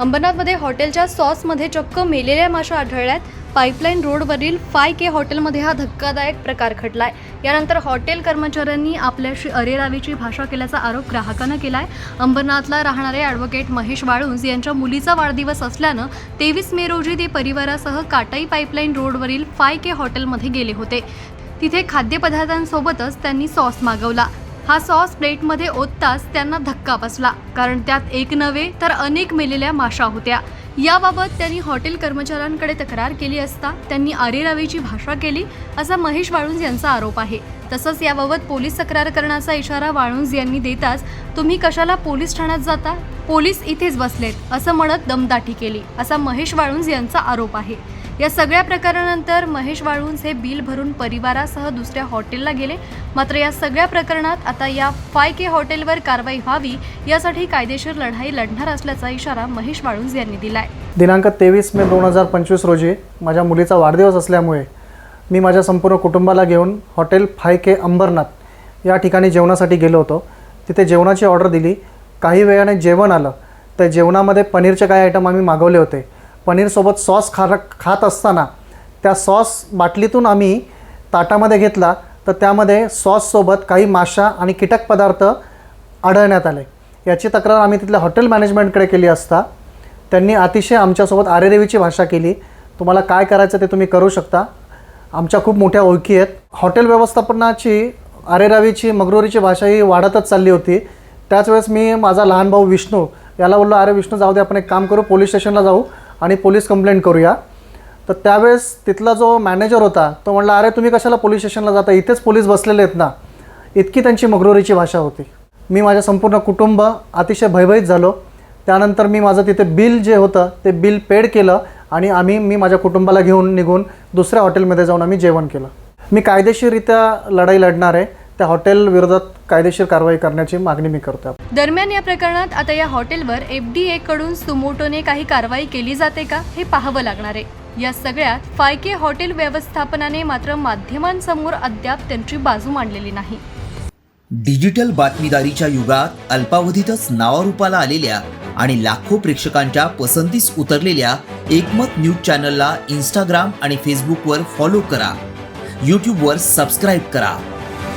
अंबरनाथमध्ये हॉटेलच्या सॉसमध्ये चक्क मेलेल्या माशा आढळल्यात. पाईपलाईन रोडवरील फाय के हॉटेलमध्ये हा धक्कादायक प्रकार घडलाय. यानंतर हॉटेल कर्मचाऱ्यांनी आपल्याशी अरेरावीची भाषा केल्याचा आरोप ग्राहकानं केलाय. अंबरनाथला राहणारे ॲडव्होकेट महेश वाळुंज यांच्या मुलीचा वाढदिवस असल्यानं तेवीस मे रोजी ते परिवारासह काटाई पाईपलाईन रोडवरील फाय के हॉटेलमध्ये गेले होते. तिथे खाद्यपदार्थांसोबतच त्यांनी सॉस मागवला. हा सॉस प्लेटमध्ये ओतताच त्यांना धक्का बसला. कारण त्यात एक नव्हे तर अनेक मेलेल्या माशा होत्या. याबाबत त्यांनी हॉटेल कर्मचाऱ्यांकडे तक्रार केली असता त्यांनी आरेरावीची भाषा केली असा महेश वाळुंज यांचा आरोप आहे. तसंच याबाबत पोलीस तक्रार करण्याचा इशारा वाळुंज यांनी देताच तुम्ही कशाला पोलीस ठाण्यात जाता? पोलीस इथेच बसलेत असं म्हणत दमदाटी केली असा महेश वाळुंज यांचा आरोप आहे. या सगळ्या प्रकारानंतर महेश वाळुंज हे बिल भरून परिवारासह दुसऱ्या हॉटेलला गेले. मात्र या सगळ्या प्रकरणात आता या फाय के हॉटेलवर कारवाई व्हावी यासाठी कायदेशीर लढाई लढणार असल्याचा इशारा महेश वाळुंज यांनी दिलाय. दिनांक तेवीस मे दोन हजार पंचवीस रोजी माझ्या मुलीचा वाढदिवस असल्यामुळे मी माझ्या संपूर्ण कुटुंबाला घेऊन हॉटेल फाय के अंबरनाथ या ठिकाणी जेवणासाठी गेलो होतो. तिथे जेवणाची ऑर्डर दिली. काही वेळाने जेवण आलं. तर जेवणामध्ये पनीरचे काही आयटम आम्ही मागवले होते. पनीरसोबत सॉस खा खात असताना त्या सॉस बाटलीतून आम्ही ताटामध्ये घेतला तर त्यामध्ये सॉससोबत काही माशा आणि कीटक पदार्थ आढळण्यात आले. याची तक्रार आम्ही तिथल्या हॉटेल मॅनेजमेंटकडे केली असता. त्यांनी अतिशय आमच्यासोबत आरेरेवीची भाषा केली. तुम्हाला काय करायचं ते तुम्ही करू शकता. आमच्या खूप मोठ्या ओळखी आहेत. हॉटेल व्यवस्थापनाची आरेरावीची मगरुरीची भाषा ही वाढतच चालली होती. त्याच वेळेस मी माझा लहान भाऊ विष्णू याला बोललो अरे विष्णू जाऊ दे आपण एक काम करू पोलीस स्टेशनला जाऊ. आणि पोलीस कंप्लेंट करूया. तर त्यावेळेस तिथला जो मॅनेजर होता तो म्हणला अरे तुम्ही कशाला पोलीस स्टेशनला जाता? इथेच पोलीस बसलेले आहेत ना. इतकी त्यांची मगरुरीची भाषा होती. मी माझ्या संपूर्ण कुटुंब अतिशय भयभीत झालो. त्यानंतर मी माझं तिथे बिल जे होतं ते बिल पेड केलं आणि आम्ही मी माझ्या कुटुंबाला घेऊन निघून दुसऱ्या हॉटेलमध्ये जाऊन आम्ही जेवण केलं. मी कायदेशीररित्या लढाई लढणार आहे. त्या हॉटेल विरोधात कायदेशीर कारवाई करण्याची मागणी मी करतो दरम्यान या प्रकरणात आता या हॉटेलवर एफ डी ए कडून सुमोटोने काही कारवाई केली जाते का हे पाहावं लागणार आहे. या सगळ्यात फायके हॉटेल व्यवस्थापनाने मात्र माध्यमांसमोर अद्याप त्यांची बाजू मांडलेली नाही. डिजिटल बातमीदारीच्या युगात अल्पावधीतच नावारूपाला आलेल्या आणि लाखो प्रेक्षकांच्या पसंतीस उतरलेल्या एकमत न्यूज चॅनलला इंस्टाग्राम आणि फेसबुकवर फॉलो करा. यूट्यूबवर सबस्क्राईब करा.